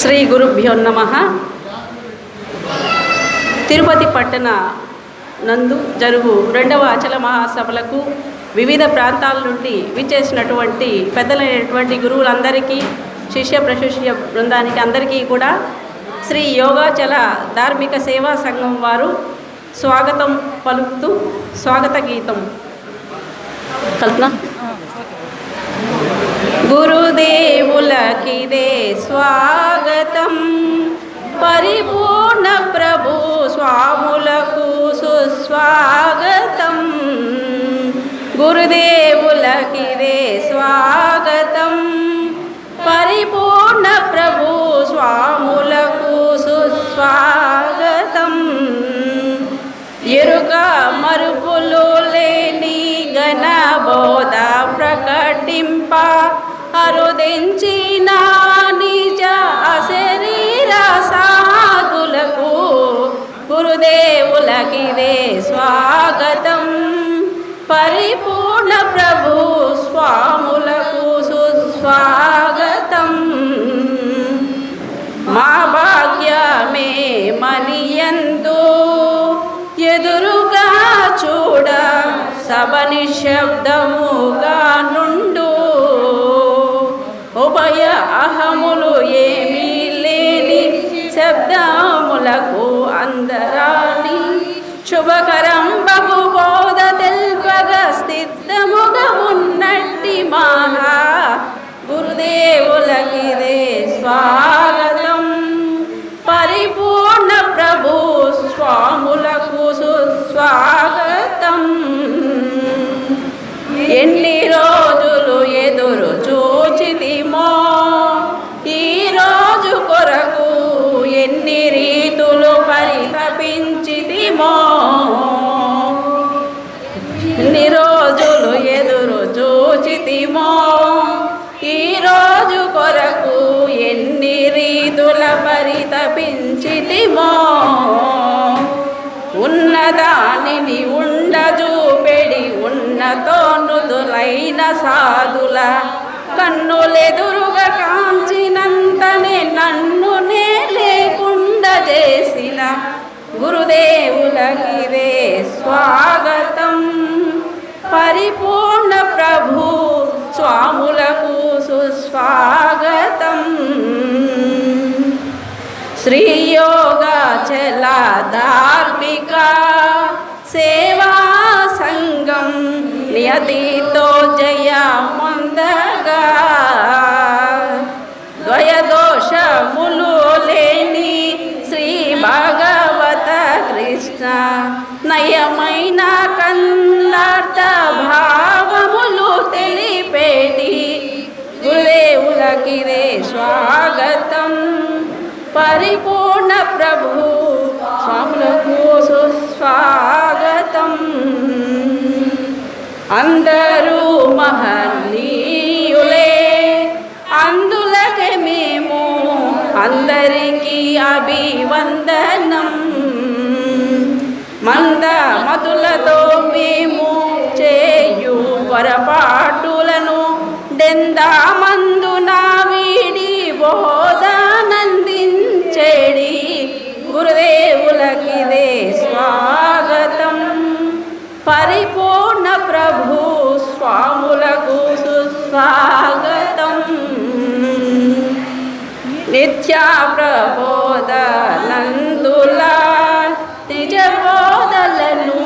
శ్రీ గురుభ్యో నమ. తిరుపతి పట్టణ నందు జరుగు రెండవ అచల మహాసభలకు వివిధ ప్రాంతాల నుండి విచ్చేసినటువంటి పెద్దలైనటువంటి గురువులందరికీ శిష్య ప్రశిష్య బృందానికి అందరికీ కూడా శ్రీ యోగాచల ధార్మిక సేవా సంఘం వారు స్వాగతం పలుకుతూ స్వాగత గీతం. కల్పన. గురుదేవులకిదే స్వాగతం. పరిపూర్ణ ప్రభు స్వాములకు సుస్వాగతం. గురుదేవులకిదే స్వాగతం. పరిపూర్ణ ప్రభు స్వాములకు సుస్వాగతం. ఎరుక మరుపులు లేని గణబోధ ప్రకటింప అరుదించిన నిజ అశరీర సాధులకు గురుదేవులకిదే స్వాగతం. పరిపూర్ణ ప్రభు స్వాములకు సుస్వాగతం. మా భాగ్యమే మనియందు ఎదురుగా చూడ సభ నిశ్శబ్దముగా శుభకరం బగు బోధ తెల్పగా స్థితముగా ఉన్నట్టి మహా. గురుదేవులకిదే స్వాగతం పరితపించితిమో ఉన్నదానిని ఉండజూపెడి ఉన్నతో నుదులైన సాధుల. కన్నులెదురుగ కాంచినంతనే నన్నునే లేకుండా చేసిన గురుదేవులకిదే స్వాగతం. పరిపూర్ణ ప్రభు స్వాములకు సుస్వాగతం. చలా ధార్మిక సేవా సంఘం నియతితో జయ మందగా. ద్వయదోషములు లేని శ్రీ భగవత కృష్ణ నయమైన కన్నార్థ భావములు తెలిపేటి. గురుదేవులకిదే స్వాగతం. పరిపూర్ణ ప్రభు. స్వాములకు సుస్వాగతం. అందరూ మహనీయులే. అందులకే మేము అందరికీ అభివందనం. మంద మధులతో మేము చేయు పొరపాటులను డెందామందున పరిపూర్ణ ప్రభు స్వాములకు సుస్వాగతం నిత్య ప్రబోధనందుల నిజబోధలను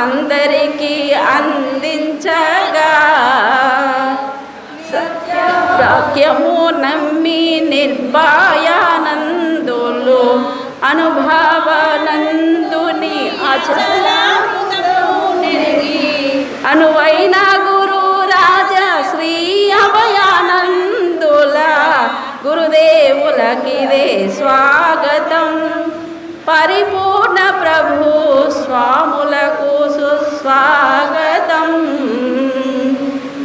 అందరికీ అందించగా. వాక్యము నమ్మి నిర్భయానందులు అనుభవనందుని అచల అనువైన గురు రాజ శ్రీ అభయానందుల గురుదేవులకిదే స్వాగతం. పరిపూర్ణ ప్రభు స్వాములకు సుస్వాగతం.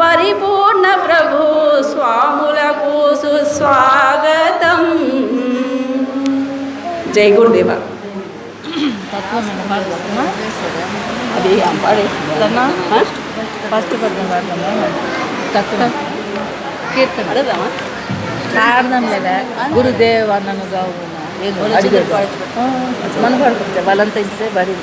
పరిపూర్ణ ప్రభు స్వాములకు సుస్వాగతం. జై గురుదేవా. ತತ್ವವನ್ನು ಮಾಡ್ಬೋದಮ್ಮ ಅದೇ ಫಸ್ಟ್ ಫಸ್ಟ್ ಗುರುದೇವ ನನಗೆ ಅವನು ಮನಪಾಡ್ಕೊಡ್ತೇವೆ ಬಲಂತ ಇದ್ದರೆ ಬರೀ